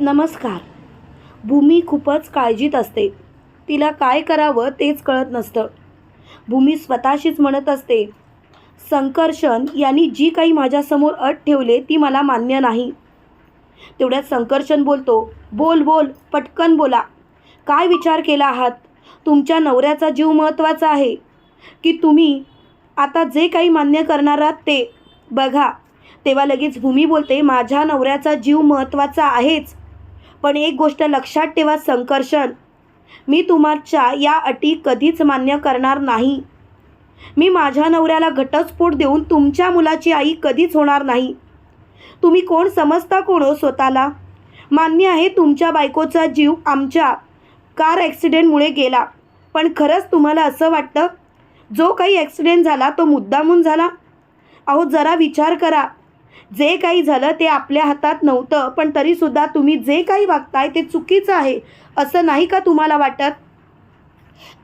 नमस्कार. भूमी खूपच काळजीत असते. तिला काय करावं तेच कळत नसतं. भूमी स्वतःशीच म्हणत असते संकर्षण यांनी जी काही माझ्यासमोर अट ठेवले ती मला मान्य नाही. तेवढ्यात संकर्षण बोलतो बोल बोल पटकन बोला. काय विचार केला आहात? तुमच्या नवऱ्याचा जीव महत्त्वाचा आहे. की तुम्ही आता जे काही मान्य करणार आहात ते बघा. तेव्हा लगेच भूमी बोलते माझ्या नवऱ्याचा जीव महत्त्वाचा आहेच. पण एक गोष्ट लक्षात ठेवा संकर्षण. मी तुमच्या या अटी कधीच मान्य करणार नाही. मी माझ्या नवऱ्याला घटस्फोट देऊन तुमच्या मुलाची आई कधीच होणार नाही. तुम्ही कोण समजता कोण हो स्वतःला? मान्य आहे तुमच्या बायकोचा जीव आमच्या कार ॲक्सिडेंटमुळे गेला. पण खरंच तुम्हाला असं वाटतं? जो काही ॲक्सिडेंट झाला तो मुद्दामून झाला? अहो जरा विचार करा. जे काही झालं ते आपल्या हातात नव्हतं पण तरीसुद्धा तुम्ही जे काही वागताय ते चुकीचं आहे असं नाही का तुम्हाला वाटत?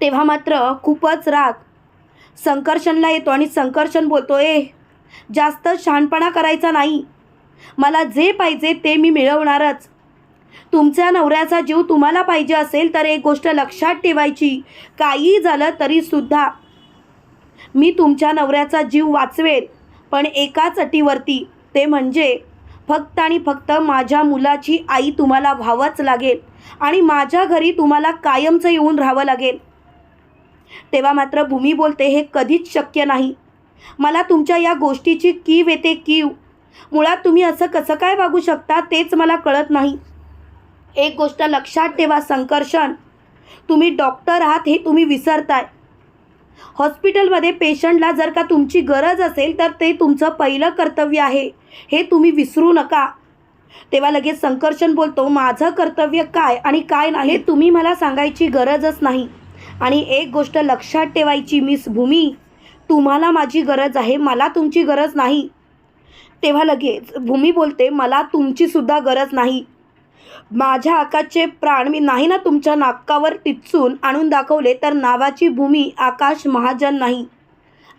तेव्हा मात्र खूपच राग. संकर्षणला येतो आणि संकर्षण बोलतो ए जास्त शहाणपणा करायचा नाही. मला जे पाहिजे ते मी मिळवणारच. तुमच्या नवऱ्याचा जीव तुम्हाला पाहिजे असेल तर एक गोष्ट लक्षात ठेवायची. काही झालं तरीसुद्धा मी तुमच्या नवऱ्याचा जीव वाचवेल पण एकाच अटीवरती. ते म्हणजे फक्त आणि फक्त माझ्या मुलाची आई तुम्हाला व्हावंच लागेल आणि माझ्या घरी तुम्हाला कायमचं येऊन राहावं लागेल. तेव्हा मात्र भूमी बोलते हे कधीच शक्य नाही. मला तुमच्या या गोष्टीची कीव येते कीव. मुळात तुम्ही असं कसं काय वागू शकता तेच मला कळत नाही. एक गोष्ट लक्षात ठेवा संकर्षण. तुम्ही डॉक्टर आहात हे तुम्ही विसरताय. हॉस्पिटलमध्ये पेशंटला जर का तुमची गरज असेल तर ते तुमचं पहिलं कर्तव्य आहे. हे तुम्ही विसरू नका. तेव्हा लगेच संकर्षण बोलतो माझं कर्तव्य काय आणि काय नाही हे तुम्ही मला सांगायची गरजच नाही. आणि एक गोष्ट लक्षात ठेवायची मिस भूमी तुम्हाला माझी गरज आहे मला तुमची गरज नाही. तेव्हा लगेच भूमी बोलते मला तुमचीसुद्धा गरज नाही. माझ्या आकाशचे प्राण मी नाही ना तुमच्या नाकावर टिचून आणून दाखवले तर नावाची भूमी आकाश महाजन नाही.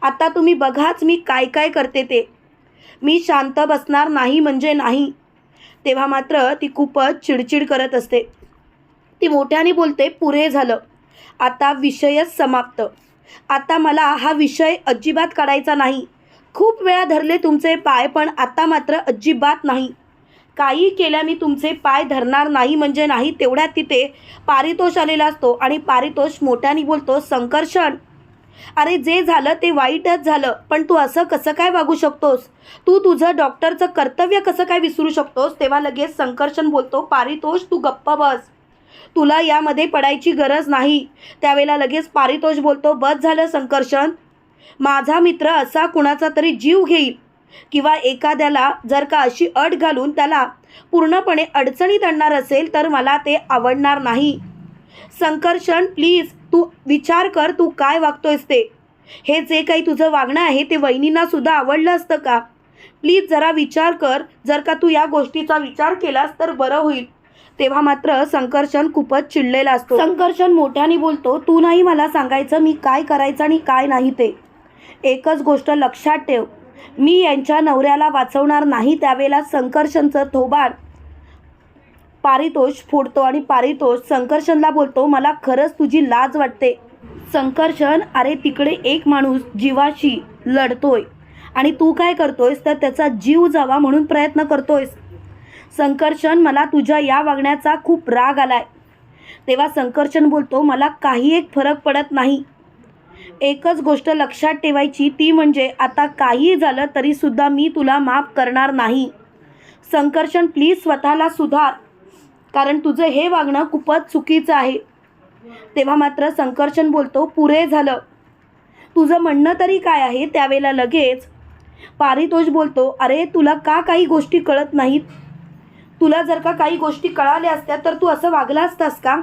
आता तुम्ही बघाच मी काय काय करते ते. मी शांत बसणार नाही म्हणजे नाही. तेव्हा मात्र ती खूपच चिडचिड करत असते. ती मोठ्याने बोलते पुरे झालं. आता विषयच समाप्त. आता मला हा विषय अजिबात काढायचा नाही. खूप वेळा धरले तुमचे पाय पण आता मात्र अजिबात नाही. काही केल्या मी तुमचे पाय धरणार नाही म्हणजे नाही तेवढ्यात तिथे पारितोष आलेला असतो. आणि पारितोष मोठ्याने बोलतो संकर्षण. अरे जे झालं ते वाईटच झालं पण तू असं कसं काय वागू शकतोस? तू तुझं डॉक्टरचं कर्तव्य कसं काय विसरू शकतोस? तेव्हा लगेच संकर्षण बोलतो पारितोष तू गप्प बस. तुला यामध्ये पडायची गरज नाही. त्यावेळेला लगेच पारितोष बोलतो बस झालं संकर्षण. माझा मित्र असा कुणाचा तरी जीव घेईल. किंवा एखाद्याला जर का अशी अट घालून त्याला पूर्णपणे अडचणीत आणणार असेल तर मला ते आवडणार नाही. संकर्षण प्लीज तू विचार कर तू काय वागतोयस ते. हे जे काही तुझं वागणं आहे ते वहिनींना सुद्धा आवडलं असतं का? प्लीज जरा विचार कर. जर का तू या गोष्टीचा विचार केलास तर बरं होईल. तेव्हा मात्र संकर्षण खूपच चिडलेला असतो. संकर्षण मोठ्याने बोलतो तू नाही मला सांगायचं मी काय करायचं आणि काय नाही ते. एकच गोष्ट लक्षात ठेव. मी यांच्या नवऱ्याला वाचवणार नाही त्यावेळेला संकर्षणचं थोबाड पारितोष फोडतो आणि पारितोष संकर्षणला बोलतो मला खरंच तुझी लाज वाटते. संकर्षण अरे तिकडे एक माणूस जीवाशी लढतोय आणि तू काय करतोयस तर त्याचा जीव जावा म्हणून प्रयत्न करतोयस. संकर्षण मला तुझ्या या वागण्याचा खूप राग आलाय. तेव्हा संकर्षण बोलतो मला काही एक फरक पडत नाही. एकच गोष्ट लक्षात ठेवायची ती म्हणजे आता काही झालं तरीसुद्धा मी तुला माफ करणार नाही. संकर्षण प्लीज स्वतःला सुधार. कारण तुझं हे वागणं खूपच चुकीचं आहे. तेव्हा मात्र संकर्षण बोलतो पुरे झालं. तुझं म्हणणं तरी काय आहे त्यावेळेला लगेच. पारितोष बोलतो अरे तुला का काही गोष्टी कळत नाहीत? तुला जर का काही गोष्टी कळाल्या असत्या तर तू असं वागला असतास का?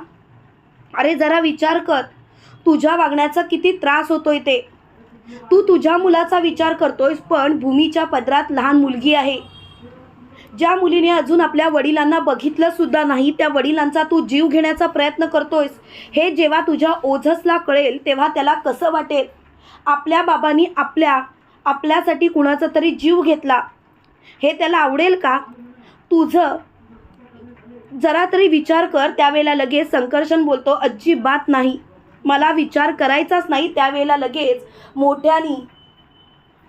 अरे जरा विचार कर. तुझ्या वागण्याचा किती त्रास होतोय ते. तू तुझ्या मुलाचा विचार करतोयस पण भूमीच्या पदरात लहान मुलगी आहे. ज्या मुलीने अजून आपल्या वडिलांना बघितलं सुद्धा नाही त्या वडिलांचा तू जीव घेण्याचा प्रयत्न करतोयस. हे जेव्हा तुझ्या ओझसला कळेल तेव्हा त्याला कसं वाटेल? आपल्या बाबांनी आपल्या आपल्यासाठी कुणाचा तरी जीव घेतला. हे त्याला आवडेल का? तुझं जरा तरी विचार कर त्यावेळेला लगेच संकर्षण बोलतो अजिबात नाही. मला विचार करायचाच नाही त्यावेळेला लगेच मोठ्यानी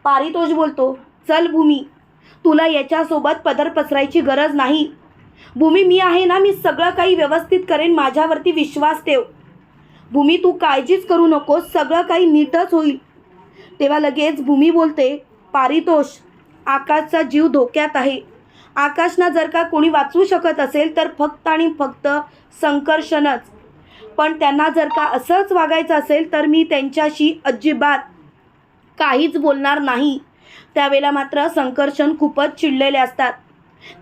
पारितोष बोलतो चल भूमी तुला याच्यासोबत पदर पसरायची गरज नाही. भूमी मी आहे ना मी सगळं काही व्यवस्थित करेन माझ्यावरती विश्वास ठेव. भूमी तू काळजीच करू नकोस सगळं काही नीटच होईल. तेव्हा लगेच भूमी बोलते पारितोष आकाशचा जीव धोक्यात आहे. आकाशना जर का कोणी वाचवू शकत असेल तर फक्त आणि फक्त संकर्षणच. पण त्यांना जर का असंच वागायचं असेल तर मी त्यांच्याशी अजिबात काहीच बोलणार नाही. त्यावेळेला मात्र संकर्षण खूपच चिडलेले असतात.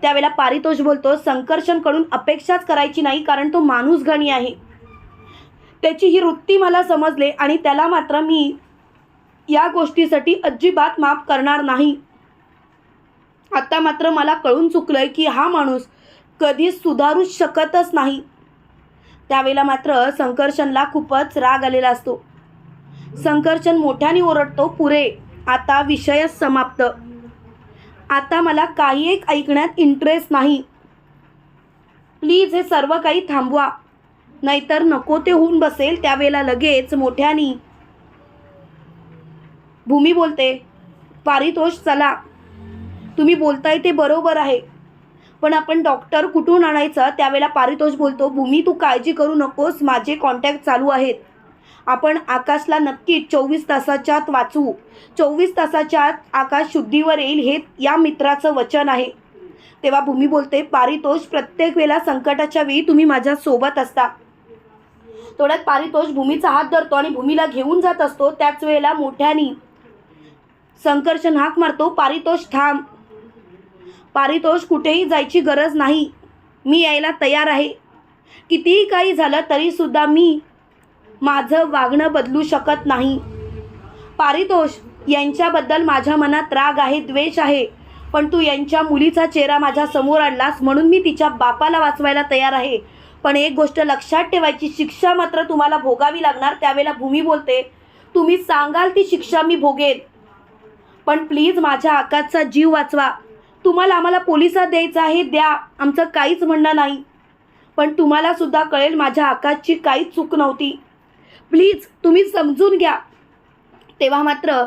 त्यावेळेला पारितोष बोलतो संकर्षणकडून अपेक्षाच करायची नाही कारण तो माणूस घणी आहे. त्याची ही वृत्ती मला समजले आणि त्याला मात्र मी या गोष्टीसाठी अजिबात माफ करणार नाही. आता मात्र मला कळून चुकलंय की हा माणूस कधीच सुधारूच शकतच नाही. त्यावेळेला मात्र संकर्षणला खूपच राग आलेला असतो. संकर्षण मोठ्याने ओरडतो पुरे आता विषयच समाप्त. आता मला काही एक ऐकण्यात इंटरेस्ट नाही. प्लीज हे सर्व काही थांबवा. नाहीतर नको ते होऊन बसेल. त्यावेळेला लगेच मोठ्यानी भूमी बोलते पारितोष चला. तुम्ही बोलताय ते बरोबर आहे. पण आपण डॉक्टर कुठून आणायचा? त्यावेळेला पारितोष बोलतो भूमी तू काळजी करू नकोस माझे कॉन्टॅक्ट चालू आहेत. आपण आकाशला नक्कीच चोवीस तासाच्या आत वाचवू. चोवीस तासाच्या आत आकाश शुद्धीवर येईल हे या मित्राचं वचन आहे. तेव्हा भूमी बोलते पारितोष प्रत्येक वेळेला संकटाच्या वेळी तुम्ही माझ्या सोबत असता. थोड्यात पारितोष भूमीचा हात धरतो आणि भूमीला घेऊन जात असतो. त्याच वेळेला मोठ्यानी संकर्षण हाक मारतो पारितोष थांब. पारितोष कुठेही जायची गरज नाही. मी यायला तयार आहे. कितीही काही झालं तरीसुद्धा मी माझं वागणं बदलू शकत नाही. पारितोष यांच्याबद्दल माझ्या मनात राग आहे द्वेष आहे. पण तू यांच्या मुलीचा चेहरा माझ्यासमोर आणलास म्हणून मी तिच्या बापाला वाचवायला तयार आहे. पण एक गोष्ट लक्षात ठेवायची शिक्षा मात्र तुम्हाला भोगावी लागणार त्यावेळेला भूमी बोलते तुम्ही सांगाल ती शिक्षा मी भोगेन. पण प्लीज माझ्या आकाशचा जीव वाचवा. तुम्हाला आम्हाला पोलिसात द्यायचं आहे द्या. आमचं काहीच म्हणणं नाही. पण तुम्हालासुद्धा कळेल माझ्या आकाशची काहीच चूक नव्हती. प्लीज तुम्ही समजून घ्या. तेव्हा मात्र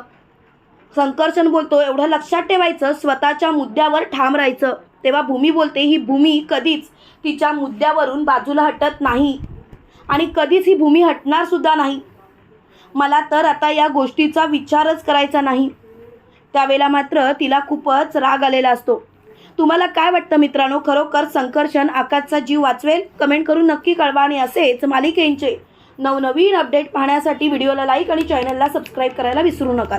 संकर्षण बोलतो एवढं लक्षात ठेवायचं स्वतःच्या मुद्द्यावर ठाम राहायचं. तेव्हा भूमी बोलते ही भूमी कधीच तिच्या मुद्द्यावरून बाजूला हटत नाही. आणि कधीच ही भूमी हटणारसुद्धा नाही. मला तर आता या गोष्टीचा विचारच करायचा नाही. त्यावेळेला मात्र तिला खूपच राग आलेला असतो. तुम्हाला काय वाटतं मित्रांनो? खरोखर संकर्षण आकाशचा जीव वाचवेल? कमेंट करून नक्की कळवा आणि असेच मालिकेंचे नवनवीन अपडेट पाहण्यासाठी व्हिडिओला लाईक आणि चॅनलला सबस्क्राईब करायला विसरू नका.